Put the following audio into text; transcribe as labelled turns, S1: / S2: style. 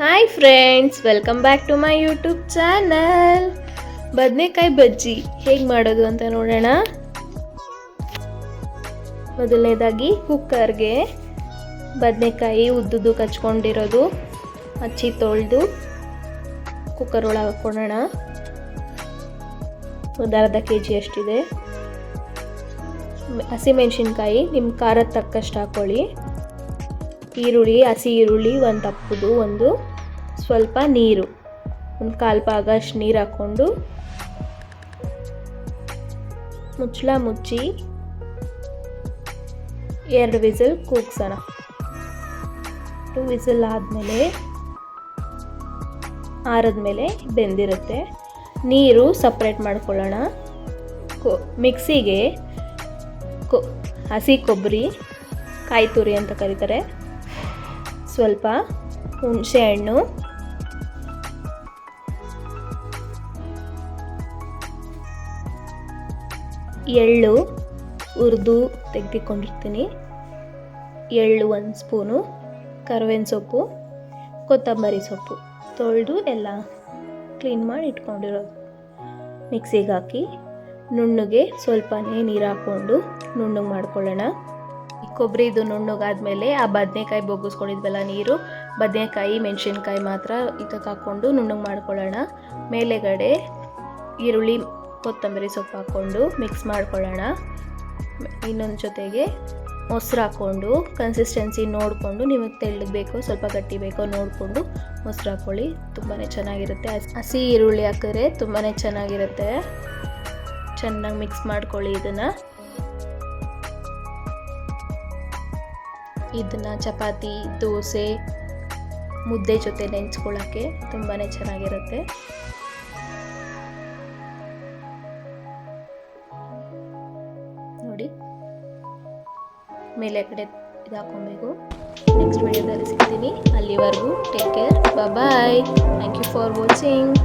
S1: Hi friends welcome back to my YouTube channel ಬದನೆಕಾಯಿ ಬಜ್ಜಿ ಹೇಗೆ ಮಾಡೋದು ಅಂತ ನೋಡೋಣ. ಮೊದಲನೇದಾಗಿ ಕುಕ್ಕರ್ಗೆ ಬದನೆಕಾಯಿ ಉದ್ದುದು ಕಚ್ಕೊಂಡಿರೋದು ಹಚ್ಚಿ ತೊಳೆದು ಕುಕ್ಕರ್ ಒಳಗೆ ಹಾಕ್ಕೊಳ್ಳೋಣ ಒಂದು ಅರ್ಧ ಕೆ ಜಿ ಅಷ್ಟಿದೆ. ಹಸಿಮೆಣಸಿನ್ಕಾಯಿ ನಿಮ್ಮ ಖಾರದ ತಕ್ಕಷ್ಟು ಹಾಕ್ಕೊಳ್ಳಿ ಈರುಳ್ಳಿ, ಹಸಿ ಈರುಳ್ಳಿ, ಒಂದು ತಪ್ಪದು, ಒಂದು ಸ್ವಲ್ಪ ನೀರು. ಒಂದು ಕಾಲು ಭಾಗ ಅಷ್ಟು ನೀರು ಹಾಕ್ಕೊಂಡು ಮುಚ್ಚಳ ಮುಚ್ಚಿ ಎರಡು ವಿಸಲ್ ಕೂಗ್ಸೋಣ. ಟು ವಿಸಲ್ ಆದಮೇಲೆ ಆರದ್ಮೇಲೆ ಬೆಂದಿರುತ್ತೆ. ನೀರು ಸಪ್ರೇಟ್ ಮಾಡ್ಕೊಳ್ಳೋಣ. ಕೊ, ಮಿಕ್ಸಿಗೆ ಕೊ, ಹಸಿ ಕೊಬ್ಬರಿ, ಕಾಯಿ ತುರಿ ಅಂತ ಕರೀತಾರೆ. ಸ್ವಲ್ಪ ಹುಣಸೆ ಹಣ್ಣು. ಎಳ್ಳು ಹುರಿದು ತೆಗೆದುಕೊಂಡಿರ್ತೀನಿ. ಎಳ್ಳು ಒಂದು ಸ್ಪೂನು ಕರಿಬೇವಿನ ಸೊಪ್ಪು, ಕೊತ್ತಂಬರಿ ಸೊಪ್ಪು. ತೊಳೆದು ಎಲ್ಲ ಕ್ಲೀನ್ ಮಾಡಿ ಇಟ್ಕೊಂಡಿರೋದು. ಮಿಕ್ಸಿಗೆ ಹಾಕಿ ನುಣ್ಣಗೆ ಸ್ವಲ್ಪನೇ ನೀರು ಹಾಕ್ಕೊಂಡು ನುಣ್ಣಗೆ ಮಾಡ್ಕೊಳ್ಳೋಣ. ಈ ಕೊಬ್ಬರಿದು ನುಣ್ಣಗಾದ್ಮೇಲೆ ಆ ಬದನೆಕಾಯಿ ಬೊಗ್ಗಿಸ್ಕೊಂಡಿದ್ವಲ್ಲ ನೀರು, ಬದನೆಕಾಯಿ, ಮೆಣಸಿನ್ಕಾಯಿ ಮಾತ್ರ ಇದಕ್ಕೆ ಹಾಕ್ಕೊಂಡು ನುಣ್ಣಗೆ ಮಾಡ್ಕೊಳ್ಳೋಣ. ಮೇಲೆಗಡೆ ಈರುಳ್ಳಿ, ಕೊತ್ತಂಬರಿ ಸೊಪ್ಪು ಹಾಕ್ಕೊಂಡು ಮಿಕ್ಸ್ ಮಾಡ್ಕೊಳ್ಳೋಣ. ಇನ್ನೊಂದು ಜೊತೆಗೆ ಮೊಸರು ಹಾಕ್ಕೊಂಡು ಕನ್ಸಿಸ್ಟೆನ್ಸಿ ನೋಡಿಕೊಂಡು ನಿಮಗೆ ತೆಳ್ಳಗೆ ಬೇಕೋ ಸ್ವಲ್ಪ ಗಟ್ಟಿ ಬೇಕೋ ನೋಡಿಕೊಂಡು ಮೊಸರು ಹಾಕ್ಕೊಳ್ಳಿ. ತುಂಬಾ ಚೆನ್ನಾಗಿರುತ್ತೆ. ಹಸಿ ಈರುಳ್ಳಿ ಹಾಕಿದ್ರೆ ತುಂಬಾ ಚೆನ್ನಾಗಿರುತ್ತೆ. ಚೆನ್ನಾಗಿ ಮಿಕ್ಸ್ ಮಾಡ್ಕೊಳ್ಳಿ ಇದನ್ನು. ಇದನ್ನ ಚಪಾತಿ, ದೋಸೆ, ಮುದ್ದೆ ಜೊತೆ ನೆಂಚ್ಕೊಳ್ಳೋಕ್ಕೆ ತುಂಬಾ ಚೆನ್ನಾಗಿರುತ್ತೆ. ನೋಡಿ. ಮೇಲೆ ಕಡೆ ಇದು ಹಾಕೊಬೇಕು. ನೆಕ್ಸ್ಟ್ ವಿಡಿಯೋದಲ್ಲಿ ಸಿಗ್ತೀನಿ. ಅಲ್ಲಿವರೆಗೂ take care bye thank you for watching